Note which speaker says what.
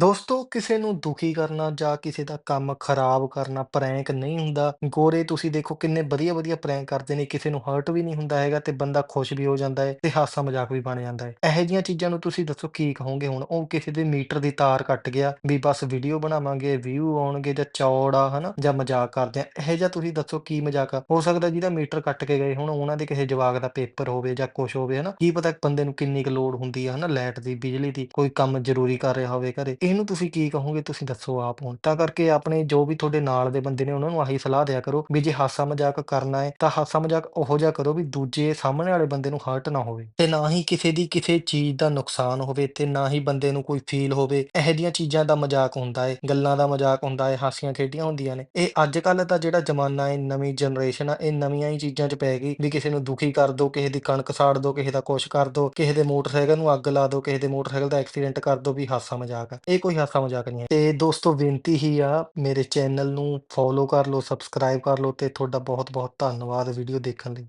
Speaker 1: ਦੋਸਤੋ, ਕਿਸੇ ਨੂੰ ਦੁਖੀ ਕਰਨਾ ਜਾਂ ਕਿਸੇ ਦਾ ਕੰਮ ਖਰਾਬ ਕਰਨਾ ਪ੍ਰੈਂਕ ਨਹੀਂ ਹੁੰਦਾ, ਗੋਰੇ ਤੁਸੀਂ ਦੇਖੋ ਕਿੰਨੇ ਵਧੀਆ ਵਧੀਆ ਪ੍ਰੈਂਕ ਕਰਦੇ ਨੇ, ਕਿਸੇ ਨੂੰ ਹਰਟ ਵੀ ਨਹੀਂ ਹੁੰਦਾ ਹੈਗਾ ਤੇ ਬੰਦਾ ਖੁਸ਼ ਵੀ ਹੋ ਜਾਂਦਾ ਹੈ ਤੇ ਹਾਸਾ ਮਜ਼ਾਕ ਵੀ ਬਣ ਜਾਂਦਾ ਹੈ। ਇਹੋ ਜਿਹੀਆਂ ਚੀਜ਼ਾਂ ਨੂੰ ਤੁਸੀਂ ਦੱਸੋ ਕੀ ਕਹੋਗੇ ਹੁਣ? ਉਹ ਕਿਸੇ ਦੇ ਮੀਟਰ ਦੀ ਤਾਰ ਕੱਟ ਗਿਆ ਵੀ ਬਸ ਵੀਡੀਓ ਬਣਾਵਾਂਗੇ ਵਿਊ ਆਉਣਗੇ ਜਾਂ ਚੌੜ ਆ ਹਨਾ, ਜਾਂ ਮਜ਼ਾਕ ਕਰਦੇ ਆ। ਇਹੋ ਜਿਹਾ ਤੁਸੀਂ ਦੱਸੋ ਕੀ ਮਜ਼ਾਕ ਆ? ਹੋ ਸਕਦਾ ਜਿਹਦਾ ਮੀਟਰ ਕੱਟ ਕੇ ਗਏ ਹੁਣ, ਉਹਨਾਂ ਦੇ ਕਿਸੇ ਜਵਾਕ ਦਾ ਪੇਪਰ ਹੋਵੇ ਜਾਂ ਕੁਛ ਹੋਵੇ, ਹਨਾ। ਕੀ ਪਤਾ ਬੰਦੇ ਨੂੰ ਕਿੰਨੀ ਕੁ ਲੋੜ ਹੁੰਦੀ ਆ, ਹਨਾ, ਲਾਈਟ ਦੀ, ਬਿਜਲੀ ਦੀ, ਕੋਈ ਕੰਮ ਜ਼ਰੂਰੀ ਕਰ ਰਿਹਾ ਹੋਵੇ ਘਰੇ। ਇਹਨੂੰ ਤੁਸੀਂ ਕੀ ਕਹੋਗੇ? ਤੁਸੀਂ ਦੱਸੋ ਆਪ ਹੁਣ। ਤਾਂ ਕਰਕੇ ਆਪਣੇ ਜੋ ਵੀ ਤੁਹਾਡੇ ਨਾਲ ਦੇ ਬੰਦੇ ਨੇ, ਉਹਨਾਂ ਨੂੰ ਆਹੀ ਸਲਾਹ ਦਿਆ ਕਰੋ ਵੀ ਜੇ ਹਾਸਾ ਮਜ਼ਾਕ ਕਰਨਾ ਹੈ, ਤਾਂ ਹਾਸਾ ਮਜ਼ਾਕ ਉਹੋ ਜਿਹਾ ਕਰੋ ਵੀ ਦੂਜੇ ਸਾਹਮਣੇ ਵਾਲੇ ਬੰਦੇ ਨੂੰ ਹਰਟ ਨਾ ਹੋਵੇ। ਤੇ ਨਾ ਹੀ ਕਿਸੇ ਦੀ ਕਿਸੇ ਚੀਜ਼ ਦਾ ਨੁਕਸਾਨ ਹੋਵੇ ਤੇ ਨਾ ਹੀ ਬੰਦੇ ਨੂੰ ਕੋਈ ਫੀਲ ਹੋਵੇ। ਇਹੋ ਜਿਹੀਆਂ ਚੀਜ਼ਾਂ ਦਾ ਮਜ਼ਾਕ ਹੁੰਦਾ ਹੈ, ਗੱਲਾਂ ਦਾ ਮਜ਼ਾਕ ਹੁੰਦਾ ਹੈ, ਹਾਸੀਆਂ ਖੇਡੀਆਂ ਹੁੰਦੀਆਂ ਨੇ। ਇਹ ਅੱਜ ਕੱਲ੍ਹ ਦਾ ਜਿਹੜਾ ਜ਼ਮਾਨਾ ਹੈ, ਨਵੀਂ ਜਨਰੇਸ਼ਨ ਆ, ਇਹ ਨਵੀਆਂ ਹੀ ਚੀਜ਼ਾਂ 'ਚ ਪੈ ਗਈ ਵੀ ਕਿਸੇ ਨੂੰ ਦੁਖੀ ਕਰ ਦੋ, ਕਿਸੇ ਦੀ ਕਣਕ ਸਾੜ ਦੋ, ਕਿਸੇ ਦਾ ਕੁਛ ਕਰ ਦੋ, ਕਿਸੇ ਦੇ ਮੋਟਰਸਾਈਕਲ ਨੂੰ ਅੱਗ ਲਾ ਦੋ, ਕਿਸੇ ਦੇ ਮੋਟਰਸਾਈਕਲ ਦਾ ਐਕਸੀਡੈਂਟ ਕਰ ਦੋ ਵੀ ਹਾਸਾ ਮਜ਼ਾਕ ਆ। ਇਹ ਕੋਈ ਹਾਸਾ ਮਜ਼ਾਕ ਨਹੀਂ ਹੈ। ਤੇ ਦੋਸਤੋ, ਬੇਨਤੀ ਹੀ ਆ, ਮੇਰੇ ਚੈਨਲ ਨੂੰ ਫੋਲੋ ਕਰ ਲਓ ਸਬਸਕ੍ਰਾਈਬ ਕਰ ਲਓ ਤੇ ਤੁਹਾਡਾ ਬਹੁਤ ਬਹੁਤ ਧੰਨਵਾਦ ਵੀਡੀਓ ਦੇਖਣ ਲਈ।